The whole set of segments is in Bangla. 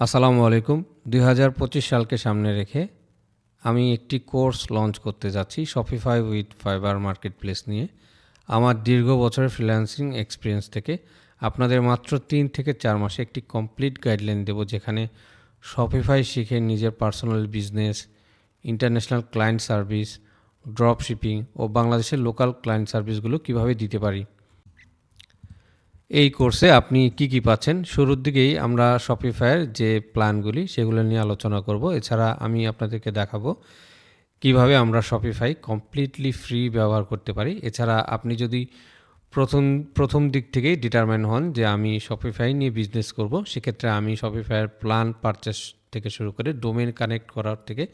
আসসালামু আলাইকুম। দুই হাজার পঁচিশ সালকে সামনে রেখে আমি একটি কোর্স লঞ্চ করতে যাচ্ছি Shopify with Fiverr marketplace নিয়ে। আমার দীর্ঘ বছরের ফ্রিল্যান্সিং এক্সপিরিয়েন্স থেকে আপনাদের মাত্র তিন থেকে চার মাসে একটি কমপ্লিট গাইডলাইন দেব, যেখানে শপিফাই শিখে নিজের personal business international client service drop shipping ও বাংলাদেশের লোকাল ক্লায়েন্ট সার্ভিসগুলো কীভাবে দিতে পারি। এই কোর্সে আপনি কি কি পাচ্ছেন? শুরুর দিকেই আমরা শপিফায়ের যে প্ল্যানগুলি, সেগুলো নিয়ে আলোচনা করব। এছাড়া আমি আপনাদেরকে দেখাবো কীভাবে আমরা শপিফাই কমপ্লিটলি ফ্রি ব্যবহার করতে পারি। এছাড়া আপনি যদি প্রথম প্রথম দিক থেকেই ডিটারমাইন হন যে আমি শপিফাই নিয়ে বিজনেস করব, সেক্ষেত্রে আমি শপিফাইয়ের প্ল্যান পারচেস থেকে শুরু করে ডোমেন কানেক্ট করার থেকে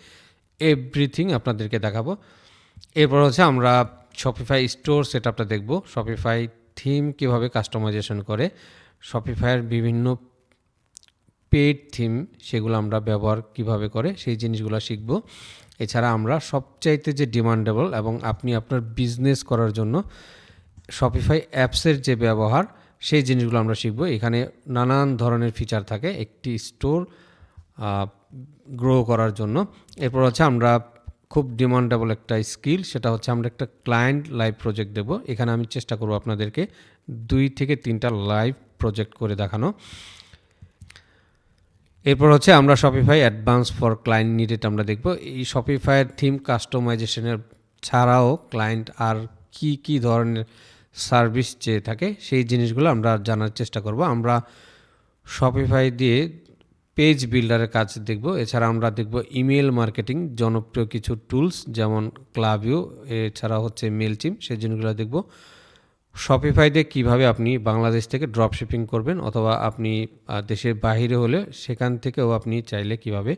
এভরিথিং আপনাদেরকে দেখাবো। এরপর হচ্ছে আমরা শপিফাই স্টোর সেট আপটা দেখব। শপিফাই থিম কীভাবে কাস্টমাইজেশন করে শপিফাইয়ের বিভিন্ন পেড থিম সেগুলো আমরা ব্যবহার কীভাবে করে সেই জিনিসগুলো শিখব। এছাড়া আমরা সবচাইতে যে ডিমান্ডেবল এবং আপনি আপনার বিজনেস করার জন্য শপিফাই অ্যাপসের যে ব্যবহার, সেই জিনিসগুলো আমরা শিখব। এখানে নানান ধরনের ফিচার থাকে, একটি স্টোর গ্রো করার জন্য। এরপর হচ্ছে আমরা খুব ডিমান্ডেবল একটা স্কিল সেটা হচ্ছে আমরা একটা ক্লায়েন্ট লাইভ প্রজেক্ট দেব। এখানে আমি চেষ্টা করব আপনাদেরকে দুই থেকে তিনটা লাইভ প্রজেক্ট করে দেখানো। এরপর হচ্ছে আমরা Shopify advance for client needed আমরা দেখব। এই শপিফাইয়ের থিম কাস্টমাইজেশনের ছাড়াও ক্লায়েন্ট আর কি কি ধরনের সার্ভিস চেয়ে থাকে, সেই জিনিসগুলো আমরা জানার চেষ্টা করব। আমরা শপিফাই দিয়ে পেজ বিল্ডারের কাজ দেখব। এছাড়া আমরা দেখব ইমেল মার্কেটিং, জনপ্রিয় কিছু টুলস যেমন ক্লাভিও এছাড়া হচ্ছে মেল টিম সেই জিনিসগুলো দেখব। শপিফাই দিয়ে কীভাবে আপনি বাংলাদেশ থেকে ড্রপ শিপিং করবেন অথবা আপনি দেশের বাহিরে হলে সেখান থেকেও আপনি চাইলে কীভাবে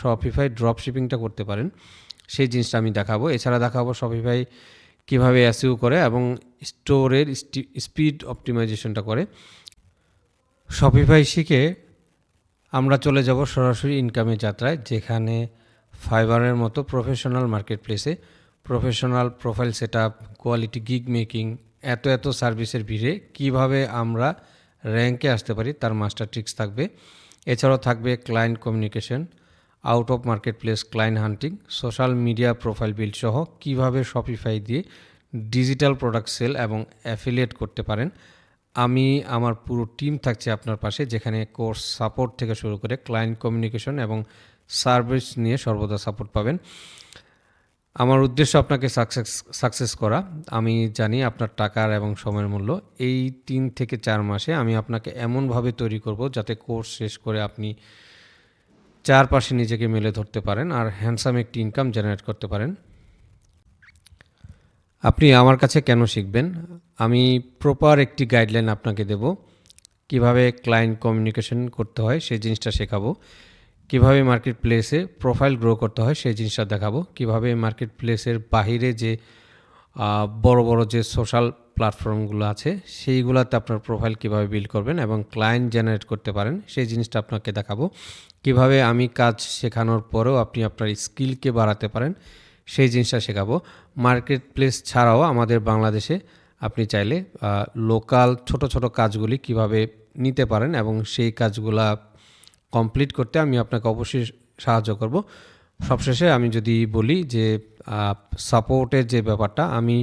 শপিফাই ড্রপ শিপিংটা করতে পারেন, সেই জিনিসটা আমি দেখাবো। এছাড়া দেখাবো শপিফাই কীভাবে অ্যাসিউ করে এবং স্টোরের স্পিড অপটিমাইজেশনটা করে। শপিফাই শিখে আমরা চলে যাব সরাসরি ইনকামের যাত্রায়, যেখানে ফাইবারের মতো প্রফেশনাল মার্কেট প্লেসে professional profile set up quality gig making এত এত সার্ভিসের ভিড়ে কীভাবে আমরা র্যাঙ্কে আসতে পারি তার মাস্টার ট্রিক্স থাকবে। এছাড়াও থাকবে client communication out of marketplace client hunting social media profile build সহ কীভাবে শপিফাই দিয়ে ডিজিটাল প্রোডাক্ট সেল এবং অ্যাফিলিয়েট করতে পারেন। আমি আমার পুরো টিম থাকছে আপনার পাশে, যেখানে কোর্স সাপোর্ট থেকে শুরু করে ক্লায়েন্ট কমিউনিকেশন এবং সার্ভিস নিয়ে সর্বদা সাপোর্ট পাবেন। আমার উদ্দেশ্য আপনাকে সাকসেস সাকসেস করা। আমি জানি আপনার টাকার এবং সময়ের মূল্য। এই তিন থেকে চার মাসে আমি আপনাকে এমনভাবে তৈরি করব যাতে কোর্স শেষ করে আপনি চারপাশে নিজেকে মেলে ধরতে পারেন আর হ্যান্ডসাম একটি ইনকাম জেনারেট করতে পারেন। আপনি আমার কাছে কেন শিখবেন? আমি প্রপার একটি গাইডলাইন আপনাকে দেব। কীভাবে ক্লায়েন্ট কমিউনিকেশন করতে হয় সেই জিনিসটা শেখাবো। কীভাবে মার্কেট প্লেসে প্রোফাইল গ্রো করতে হয় সেই জিনিসটা দেখাবো। কীভাবে মার্কেট প্লেসের বাহিরে যে বড় বড় যে সোশ্যাল প্ল্যাটফর্মগুলো আছে, সেইগুলোতে আপনার প্রোফাইল কীভাবে বিল্ড করবেন এবং ক্লায়েন্ট জেনারেট করতে পারেন, সেই জিনিসটা আপনাকে দেখাবো। কীভাবে আমি কাজ শেখানোর পরেও আপনি আপনার স্কিলকে বাড়াতে পারেন, সেই জিনিসটা শেখাবো। মার্কেট প্লেস ছাড়াও আমাদের বাংলাদেশে আপনি চাইলে লোকাল ছোট ছোট কাজগুলি কীভাবে নিতে পারেন এবং সেই কাজগুলা কমপ্লিট করতে আমি আপনাকে অবশ্যই সাহায্য করব। সবশেষে আমি যদি বলি যে সাপোর্টের যে ব্যাপারটা, আমি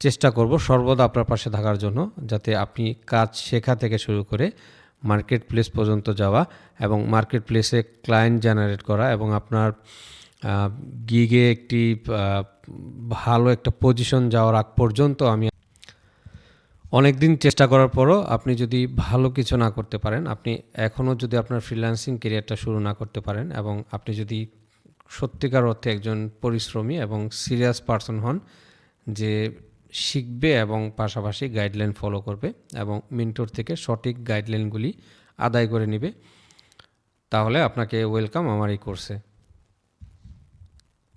চেষ্টা করব সর্বদা আপনার পাশে থাকার জন্য, যাতে আপনি কাজ শেখা থেকে শুরু করে মার্কেট প্লেস পর্যন্ত যাওয়া এবং মার্কেট প্লেসে ক্লায়েন্ট জেনারেট করা এবং আপনার গিগে একটি ভালো একটা পজিশন যাওয়ার আগ পর্যন্ত আমি অনেক দিন চেষ্টা করার পরও আপনি যদি ভালো কিছু না করতে পারেন, আপনি এখনও যদি আপনার ফ্রিল্যান্সিং কেরিয়ারটা শুরু না করতে পারেন এবং আপনি যদি সত্যিকার অর্থে একজন পরিশ্রমী এবং সিরিয়াস পার্সন হন যে শিখবে এবং পাশাপাশি গাইডলাইন ফলো করবে এবং মিন্টোর থেকে সঠিক গাইডলাইনগুলি আদায় করে নেবে, তাহলে আপনাকে ওয়েলকাম আমার এই কোর্সে